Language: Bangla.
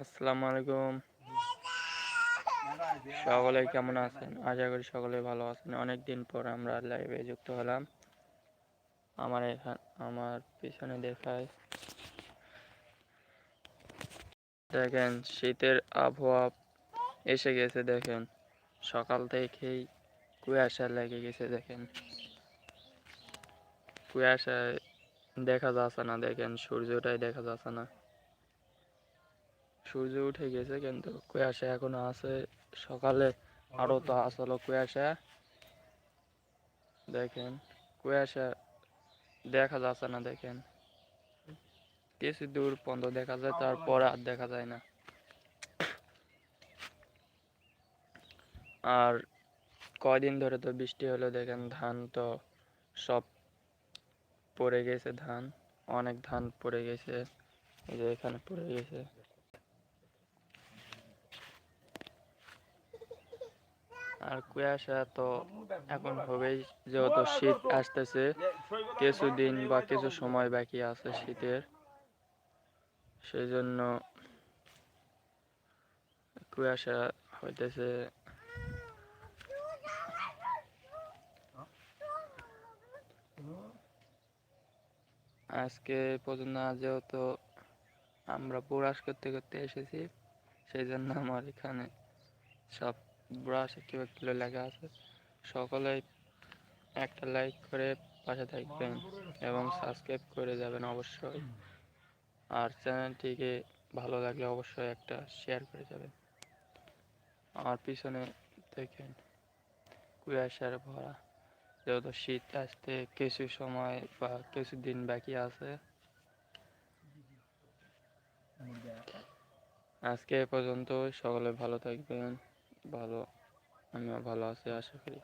আসসালামু আলাইকুম। সকলে কেমন আছেন? আশা করি সকলে ভালো আছেন। অনেক দিন পর আমরা লাইভে যুক্ত হলাম। আমার এখান, আমার পিছনে দেখায়। দেখেন, শীতের আবহাওয়া এসে গেছে, দেখেন। সকাল থেকেই কুয়াশা লেগে গেছে, দেখেন। কুয়াশায় দেখা যাচ্ছে না, দেখেন সূর্যটাই দেখা যাচ্ছে না। সূর্য উঠে গেছে কিন্তু কুয়াশা এখনও আছে। সকালে আরও তো আসলো কুয়াশা। দেখেন, কুয়াশা দেখা যাচ্ছে না, দেখেন। কিছু দূর পর্যন্ত দেখা যায়, তারপর আর দেখা যায় না। আর কয়দিন ধরে তো বৃষ্টি হলো, দেখেন ধান তো সব পড়ে গেছে ধান, অনেক ধান পড়ে গেছে, এই যে এখানে পড়ে গেছে। আর কুয়াশা তো এখন হবেই, যেহেতু শীত আসতেছে, কিছুদিন বা কিছু সময় বাকি আছে শীতের। সেই জন্য কুয়াশা হইতেছে আজকে পর্যন্ত যেহেতু আমরা ব্রাশ করতে করতে এসেছি সেই জন্য আমার এখানে সব ব্রাশ কিলো কিলো লেখা আছে সকলে একটা লাইক করে পাশে থাকবেন এবং সাবস্ক্রাইব করে যাবেন অবশ্যই। আর চ্যানেলটিকে ভালো লাগলে অবশ্যই একটা শেয়ার করে যাবেন। আমার পিছনে দেখেন কুয়াশার ভরা। যেহেতু শীত আসতে কিছু সময় বা কিছু দিন বাকি আছে। আজকে এ পর্যন্ত সকলে ভালো থাকবেন, ভালো, আমিও ভালো আছি, আশা করি।